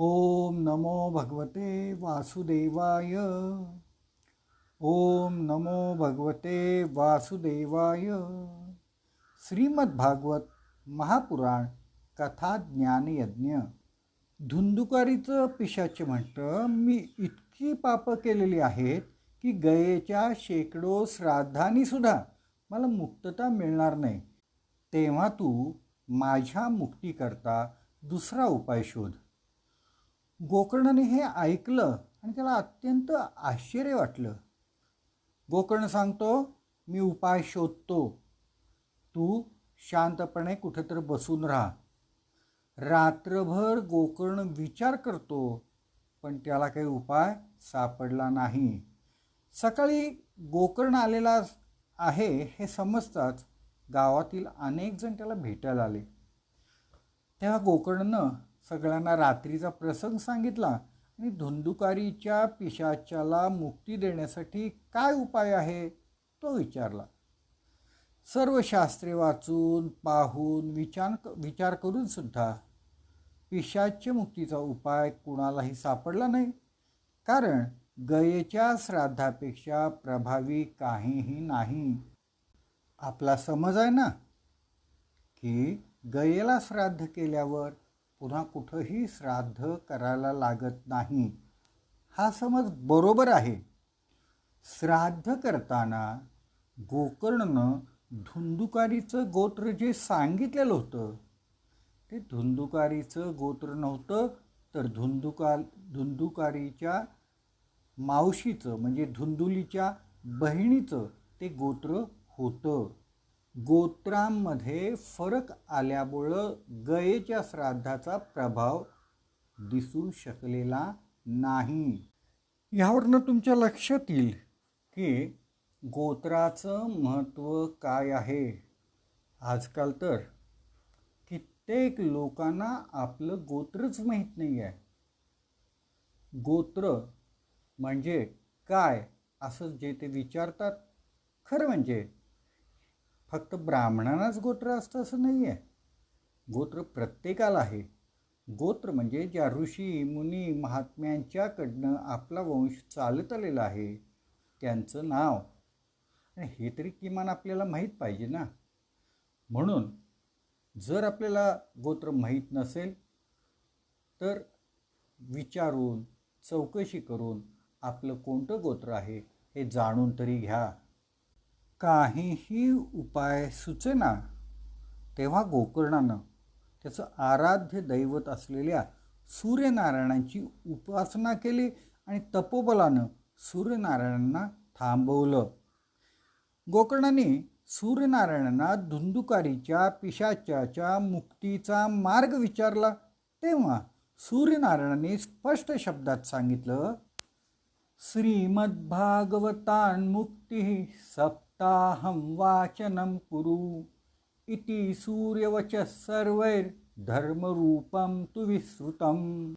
ओम नमो भगवते वासुदेवाय। ओम नमो भगवते वासुदेवाय। श्रीमद्भागवत महापुराण कथा ज्ञानयज्ञ धुंदुकारीचं पिशाचे म्हणतं मी इतकी पापं केलेली आहेत की गयेच्या शेकडो श्राद्धानीसुद्धा मला मुक्तता मिळणार नाही. तेव्हा तू माझ्या मुक्तीकरता दुसरा उपाय शोध. गोकर्णाने हे ऐकलं आणि त्याला अत्यंत आश्चर्य वाटलं. गोकर्ण सांगतो मी उपाय शोधतो. तू शांतपणे कुठेतरी बसून राहा. रात्रभर गोकर्ण विचार करतो पण त्याला काही उपाय सापडला नाही. सकाळी गोकर्ण आलेला आहे हे समजताच गावातील अनेक जण त्याला भेटायला आले. तेव्हा गोकर्णनं सगळ्यांना रात्रीचा प्रसंग सांगितला. आणि धुंदुकारीच्या पिशाच्याला मुक्ती देण्यासाठी काय उपाय आहे? तो विचारला. सर्व शास्त्रे वाचून पाहून विचार विचार करून सुद्धा पिशाच्य मुक्तीचा उपाय कुणालाही सापडला नाही. कारण गयेच्या श्राद्धापेक्षा प्रभावी काहीही नाही. आपला समज आहे ना? की गयेला श्राद्ध केल्यावर पुन्हा कुठंही श्राद्ध करायला लागत नाही. हा समज बरोबर आहे. श्राद्ध करताना गोकर्णनं धुंदुकारीचं गोत्र जे सांगितलेलं होतं ते धुंदुकारीचं गोत्र नव्हतं तर धुंदुका धुंदुकारीच्या मावशीचं म्हणजे धुंदुलीच्या बहिणीचं ते गोत्र होतं. गोत्रांमध्ये फरक आल्यामुळं गयेच्या श्राद्धाचा प्रभाव दिसू शकलेला नाही. ह्यावरनं तुमच्या लक्षात येईल की गोत्राचं महत्त्व काय आहे. आजकाल तर कित्येक लोकांना आपलं गोत्रच माहीत नाही आहे गोत्र म्हणजे काय असं जे ते विचारतात. खरं म्हणजे फक्त ब्राह्मणांनाच गोत्र असतं असं नाही आहे गोत्र प्रत्येकाला आहे. गोत्र म्हणजे ज्या ऋषी मुनी महात्म्यांच्याकडनं आपला वंश चालत आलेला आहे त्यांचं नाव. आणि हे तरी किमान आपल्याला माहीत पाहिजे ना. म्हणून जर आपल्याला गोत्र माहीत नसेल तर विचारून चौकशी करून आपलं कोणतं गोत्र आहे हे जाणून तरी घ्या. काहीही उपाय सुचेना तेव्हा गोकर्णानं त्याचं आराध्य दैवत असलेल्या सूर्यनारायणांची उपासना केली आणि तपोबलानं सूर्यनारायणांना थांबवलं. गोकर्णाने सूर्यनारायणांना धुंदुकारीच्या पिशाच्याच्या मुक्तीचा मार्ग विचारला. तेव्हा सूर्यनारायणाने स्पष्ट शब्दात सांगितलं श्रीमद्भागवतान्मुक्ती सप्ताहं वाचनं कुरु। इति सूर्यवच सर्वैर्धर्मरूपं तु विस्तृतं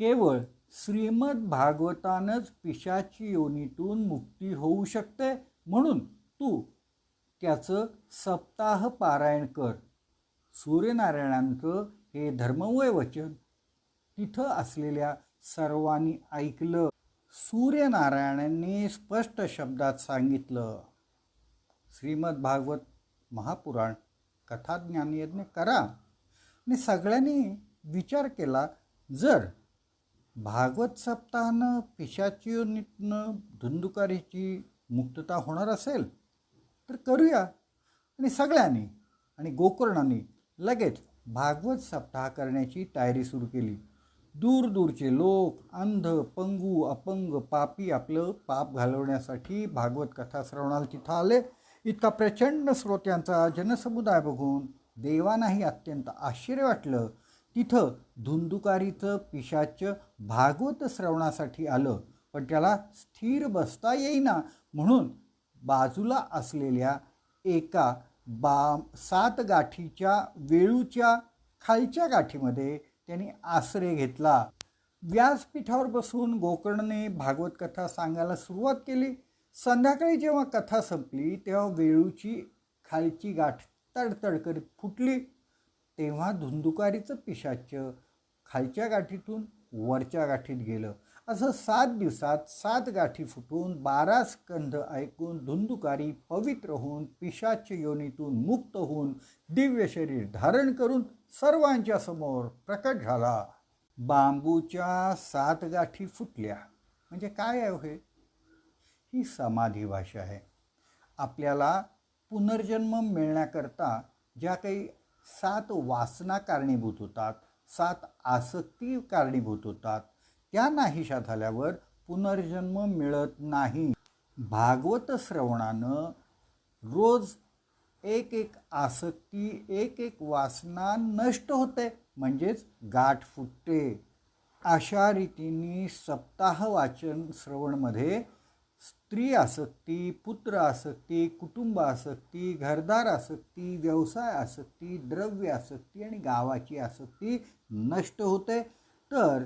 केवळ श्रीमद्भागवतानच पिशाची योनीतून मुक्ती होऊ शकते म्हणून तू त्याचं सप्ताह पारायण कर। सूर्यनारायणांचं हे धर्मवय वचन तिथं असलेल्या सर्वांनी ऐकलं। सूर्यनारायणांनी स्पष्ट शब्दात सांगितलं. श्रीमद भागवत महापुराण कथा ज्ञानयज्ञ करा. आणि सगळ्यांनी विचार केला जर भागवत सप्ताहानं पिशाची योनीतनं धुंदुकारीची मुक्तता होणार असेल तर करूया. आणि सगळ्यांनी आणि गोकर्णाने लगेच भागवत सप्ताह करण्याची तयारी सुरू केली. दूर दूरचे लोक अंध पंगू अपंग पापी आपलं पाप घालवण्यासाठी भागवत कथा श्रवणाला तिथं आले. इतका प्रचंड श्रोत्यांचा जनसमुदाय बघून देवांनाही अत्यंत आश्चर्य वाटलं. तिथं धुंदुकारीचं पिशाचं भागवत श्रवणासाठी आलं पण त्याला स्थिर बसता येईना म्हणून बाजूला असलेल्या एका बा सात गाठीच्या वेळूच्या खालच्या गाठीमध्ये त्यांनी आश्रय घेतला. व्यासपीठावर बसून गोकर्णने भागवत कथा सांगायला सुरुवात केली. संध्याकाळी जेव्हा कथा संपली तेव्हा वेळूची खालची गाठ तडतड करीत फुटली. तेव्हा धुंदुकारीचं पिशाच खालच्या गाठीतून वरच्या गाठीत गेलं. असं सात दिवसात सात गाठी फुटून बारा स्कंध ऐकून धुंदुकारी पवित्र होऊन पिशाच योनीतून मुक्त होऊन दिव्य शरीर धारण करून सर्वांच्या समोर प्रकट झाला. बांबूच्या सात गाठी फुटल्या. म्हणजे काय आहे हे? ही समाधी भाषा आहे. आपल्याला पुनर्जन्म मिळण्याकरता ज्या काही सात वासना कारणीभूत होतात सात आसक्ती कारणीभूत होतात त्या नाहीशा झाल्यावर पुनर्जन्म मिळत नाही. भागवत श्रवणानं रोज एक एक आसक्ती एक एक वासना नष्ट होते म्हणजेच गाठ फुटते. अशा रीतीने सप्ताह वाचन श्रवणमध्ये स्त्री आसक्ती पुत्र आसक्ती कुटुंब आसक्ती घरदार आसक्ती व्यवसाय आसक्ती द्रव्य आसक्ती आणि गावाची आसक्ती नष्ट होते. तर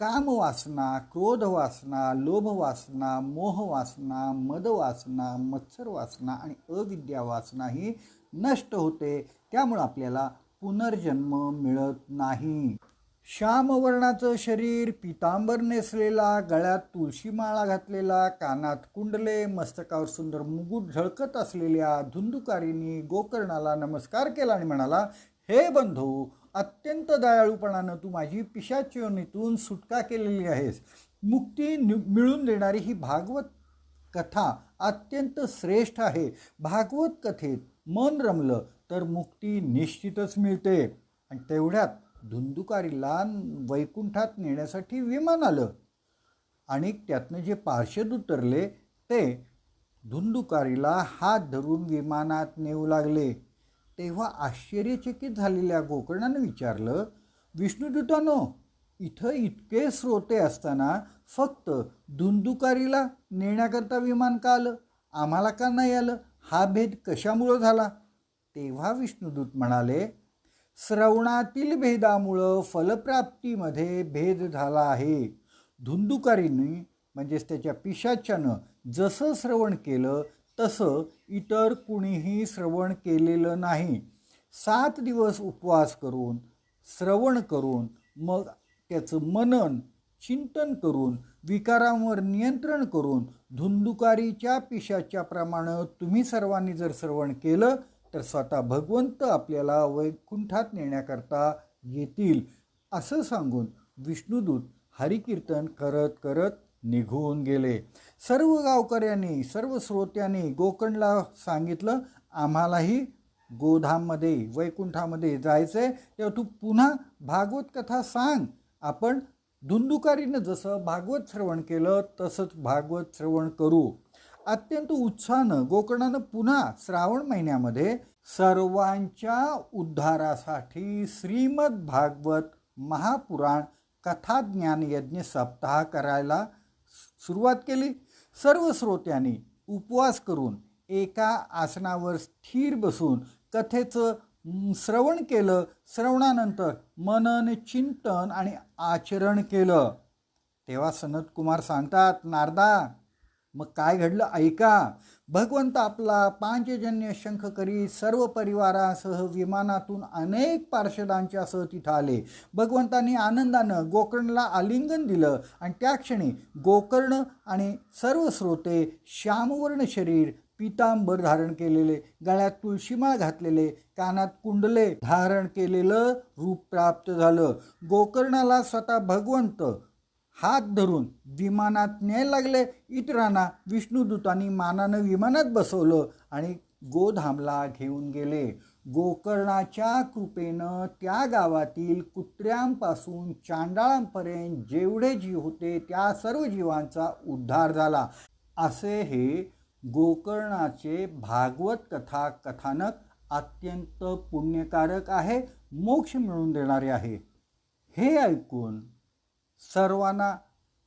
कामवासना क्रोधवासना लोभवासना मोहवासना मदवासना मत्सरवासना आणि अविद्यावासना ही नष्ट होते. त्यामुळं आपल्याला पुनर्जन्म मिळत नाही. श्यामवर्णाचं शरीर पितांबर नेसलेला गळ्यात तुळशीमाळा घातलेला कानात कुंडले मस्तकावर सुंदर मुगुट झळकत असलेल्या धुंदुकारीनी गोकर्णाला नमस्कार केला आणि म्हणाला हे बंधू अत्यंत दयाळूपणानं तू माझी पिशाच्योनीतून सुटका केलेली आहेस. मुक्ती नि- मिळून देणारी ही भागवत कथा अत्यंत श्रेष्ठ आहे. भागवत कथेत मन रमलं तर मुक्ती निश्चितच मिळते. आणि तेवढ्यात धुंदुकारीला वैकुंठात नेण्यासाठी विमान आलं. आणि त्यातनं जे पार्षद उतरले ते धुंदुकारीला हात धरून विमानात नेऊ लागले. तेव्हा आश्चर्यचकित झालेल्या गोकर्णानं विचारलं विष्णुदूतानो इथं इतके श्रोते असताना फक्त धुंदुकारीला नेण्याकरता विमान का आलं? आम्हाला का नाही आलं? हा भेद कशामुळं झाला? तेव्हा विष्णुदूत म्हणाले श्रवणातील भेदामुळं फलप्राप्तीमध्ये भेद झाला आहे. धुंदुकारीने म्हणजेच त्याच्या पिशाच्यानं जसं श्रवण केलं तसं इतर कुणीही श्रवण केलेलं नाही. सात दिवस उपवास करून श्रवण करून मग त्याचं मनन चिंतन करून विकारांवर नियंत्रण करून धुंदुकारीच्या पिशाच्या प्रमाणे तुम्ही सर्वांनी जर श्रवण केलं तर स्वतः भगवंत आपल्याला वैकुंठात नेण्याकरता येतील. असं सांगून विष्णुदूत हरिकीर्तन करत करत निघून गेले. सर्व गावकऱ्यांनी सर्व श्रोत्यांनी गोकर्णला सांगितलं आम्हालाही गोधाममध्ये वैकुंठामध्ये जायचं आहे तेव्हा तू पुन्हा भागवत कथा सांग. आपण धुंदुकारीनं जसं भागवत श्रवण केलं तसंच भागवत श्रवण करू. अत्यंत उत्साहानं गोकर्णानं पुन्हा श्रावण महिन्यामध्ये सर्वांच्या उद्धारासाठी श्रीमद भागवत महापुराण कथाज्ञान यज्ञ सप्ताह करायला सुरुवात केली. सर्व श्रोत्यांनी उपवास करून एका आसनावर स्थिर बसून कथेचं श्रवण केलं. श्रवणानंतर मनन चिंतन आणि आचरण केलं. तेव्हा सनत कुमार सांगतात नारदा मग काय घडलं? ऐका. भगवंत आपला पांचजन्य शंख करी सर्व परिवारासह विमानातून अनेक पार्षदांच्यासह तिथं आले. भगवंतांनी आनंदानं गोकर्णला आलिंगन दिलं आणि त्या क्षणी गोकर्ण आणि सर्व श्रोते श्यामवर्ण शरीर पितांबर धारण केलेले गळ्यात तुळशीमाळ घातलेले कानात कुंडले धारण केलेलं रूप प्राप्त झालं. गोकर्णाला स्वतः भगवंत हात धरून विमानात न्यायला लागले. इतरांना विष्णुदूतांनी मानानं विमानात बसवलं आणि गोधामला घेऊन गेले. गोकर्णाच्या कृपेनं त्या गावातील कुत्र्यांपासून चांडाळांपर्यंत जेवढे जीव होते त्या सर्व जीवांचा उद्धार झाला. असे हे गोकर्णाचे भागवत कथा कथानक अत्यंत पुण्यकारक आहे मोक्ष मिळवून देणारे आहे. हे ऐकून सर्वांना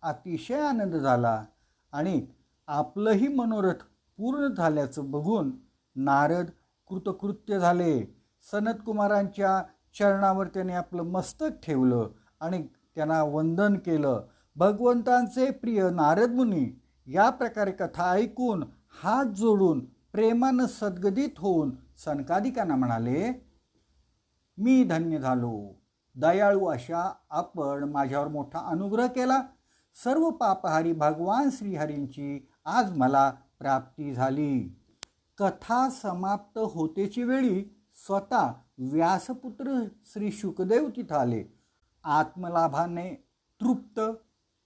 अतिशय आनंद झाला आणि आपलंही मनोरथ पूर्ण झाल्याचं बघून नारद कृतकृत्य झाले. सनतकुमारांच्या चरणावर त्याने आपलं मस्तक ठेवलं आणि त्यांना वंदन केलं. भगवंतांचे प्रिय नारद मुनी या प्रकारे कथा ऐकून हात जोडून प्रेमानं सद्गदित होऊन सनकादिकांना म्हणाले मी धन्य झालो. दयाळू अशा आपण माझ्यावर मोठा अनुग्रह केला. सर्व पापहारी भगवान श्रीहरींची आज मला प्राप्ती झाली. कथा समाप्त होतेची वेळी स्वतः व्यासपुत्र श्री शुकदेव तिथं आले. आत्मलाभाने तृप्त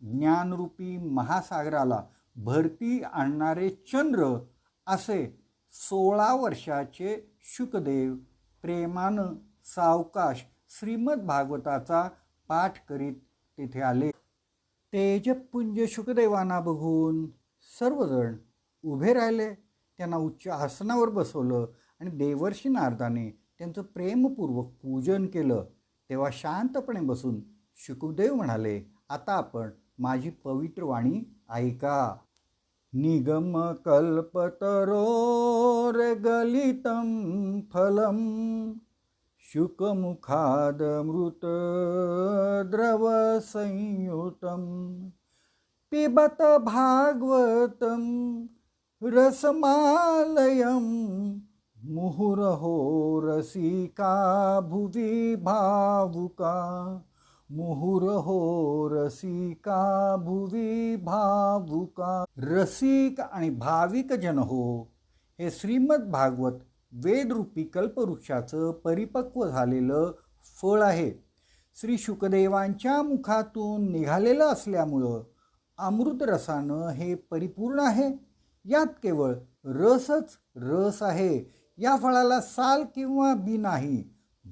ज्ञानरूपी महासागराला भरती आणणारे चंद्र असे सोळा वर्षाचे शुकदेव प्रेमानं सावकाश श्रीमद भागवताचा पाठ करीत तिथे आले. तेजपुंज शुकदेवांना बघून सर्वजण उभे राहिले. त्यांना उच्च आसनावर बसवलं आणि देवर्षी नारदाने त्यांचं प्रेमपूर्वक पूजन केलं. तेव्हा शांतपणे बसून शुकदेव म्हणाले आता आपण माझी पवित्र वाणी ऐका. निगम कल्पतरो गलितम फलम शुकमुखादमृत द्रवसंयुतं द्रव पिबत भागवतं रसमालयं मुहुरहो रसिका भुवि भावुका मुहुरहो रसिका भुवि भावुका रसिक आणि भाविक जन हो हे श्रीमद भागवत वेदरूपी कल्पवृक्षाचं परिपक्व झालेलं फळ आहे. श्री शुकदेवांच्या मुखातून निघालेलं असल्यामुळं अमृतरसानं हे परिपूर्ण आहे. यात केवळ रसच रस आहे. या फळाला साल किंवा बी नाही.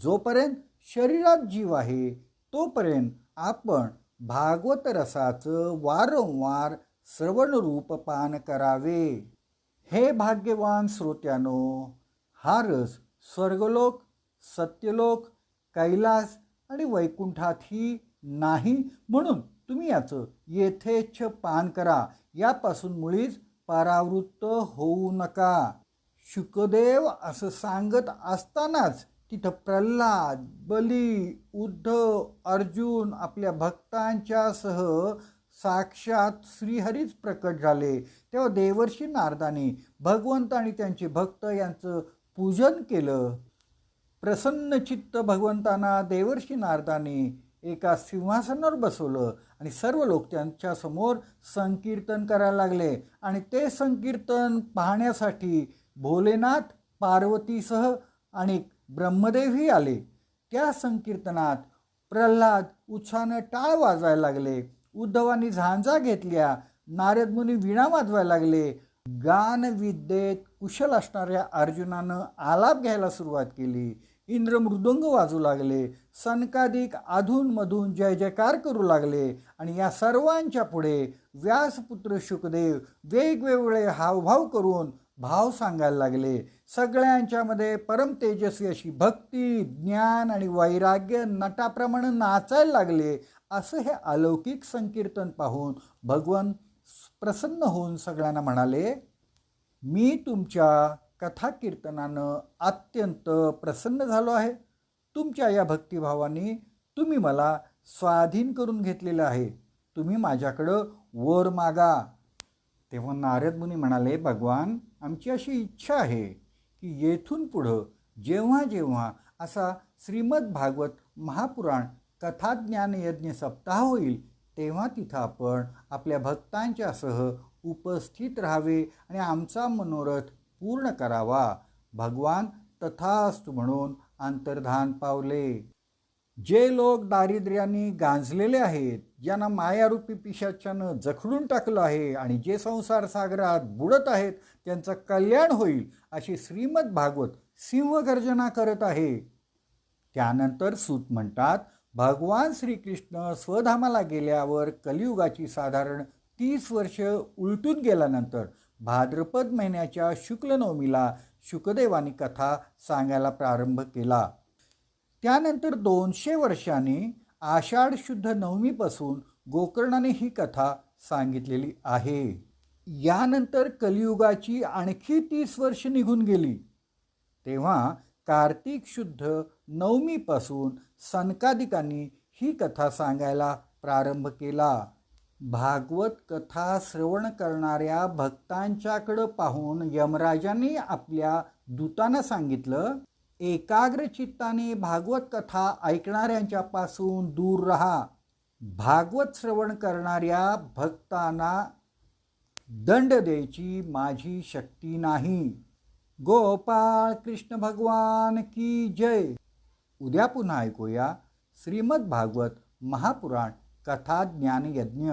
जोपर्यंत शरीरात जीव आहे तोपर्यंत आपण भागवत रसाचं वारंवार श्रवणरूप पान करावे. हे भाग्यवान श्रोत्यानो हा रस स्वर्गलोक सत्यलोक कैलास आणि वैकुंठातही नाही म्हणून तुम्ही याचं येथेच्छ पान करा. यापासून मुळीच परावृत्त होऊ नका. शुकदेव असं सांगत असतानाच तिथं प्रल्हाद बली उद्धव अर्जुन आपल्या भक्तांच्यासह साक्षात श्रीहरीच प्रकट झाले. तेव्हा देवर्षी नारदाने भगवंत आणि त्यांचे भक्त यांचं पूजन केलं. प्रसन्नचित्त भगवंतांना देवर्षी नारदाने एका सिंहासनावर बसवलं आणि सर्व लोक त्यांच्यासमोर संकीर्तन करायला लागले. आणि ते संकीर्तन पाहण्यासाठी भोलेनाथ पार्वतीसह आणि ब्रह्मदेवही आले. त्या संकीर्तनात प्रल्हाद उत्साहानं टाळ वाजायला लागले. उद्धवानी झांजा घेतल्या. नारदमुनी विणा वीणा वाजवायला लागले. गान विद्येत कुशल असणाऱ्या अर्जुनानं आलाप घ्यायला सुरुवात केली. इंद्र मृदुंग वाजू लागले. सनकाधिक अधूनमधून जय जयकार करू लागले आणि या सर्वांच्या पुढे व्यासपुत्र शुकदेव वेगवेगळे हावभाव करून भाव सांगायला लागले. सगळ्यांच्यामध्ये परम तेजस्वी अशी भक्ती ज्ञान आणि वैराग्य नटाप्रमाणे नाचायला लागले. असं हे अलौकिक संकीर्तन पाहून भगवान प्रसन्न होऊन सगळ्यांना म्हणाले मी तुमच्या कथा कीर्तनानं अत्यंत प्रसन्न झालो आहे. तुमच्या या भक्तिभावाने तुम्ही मला स्वाधीन करून घेतलेलं आहे. तुम्ही माझ्याकडं वर मागा. तेव्हा नारद मुनी म्हणाले भगवान आमची अशी इच्छा आहे की येथून पुढं जेव्हा जेव्हा असा श्रीमद भागवत महापुराण कथाज्ञान यज्ञ सप्ताह होईल तेव्हा तिथं आपण आपल्या भक्तांच्यासह उपस्थित राहावे आणि आमचा मनोरथ पूर्ण करावा. भगवान तथास्तु म्हणून अंतर्धान पावले. जे लोक दारिद्र्याने गांजलेले आहेत ज्यांना मायारूपी पिशाच्यानं जखडून टाकलं आहे आणि जे संसार सागरात बुडत आहेत त्यांचं कल्याण होईल अशी श्रीमद भागवत सिंहगर्जना करत आहे. त्यानंतर सूत म्हणतात भगवान श्रीकृष्ण स्वधामाला गेल्यावर कलियुगाची साधारण तीस वर्ष उलटून गेल्यानंतर भाद्रपद महिन्याच्या शुक्ल नवमीला शुकदेवानी कथा सांगायला प्रारंभ केला. त्यानंतर दोनशे वर्षांनी आषाढ शुद्ध नवमीपासून गोकर्णाने ही कथा सांगितलेली आहे. यानंतर कलियुगाची आणखी तीस वर्ष निघून गेली. तेव्हा कार्तिक शुद्ध नवमीपासून सनकादिकांनी ही कथा सांगायला प्रारंभ केला. भागवत कथा श्रवण करणाऱ्या भक्तांच्याकडं पाहून यमराजांनी आपल्या दूतांना सांगितलं एकाग्र चित्ताने भागवत कथा ऐकणाऱ्यांच्यापासून दूर राहा. भागवत श्रवण करणाऱ्या भक्तांना दंड द्यायची माझी शक्ती नाही. गोपाळ कृष्ण भगवान की जय. उद्या पुन्हा ऐकूया श्रीमद भागवत महापुराण. कथा ज्ञानयज्ञ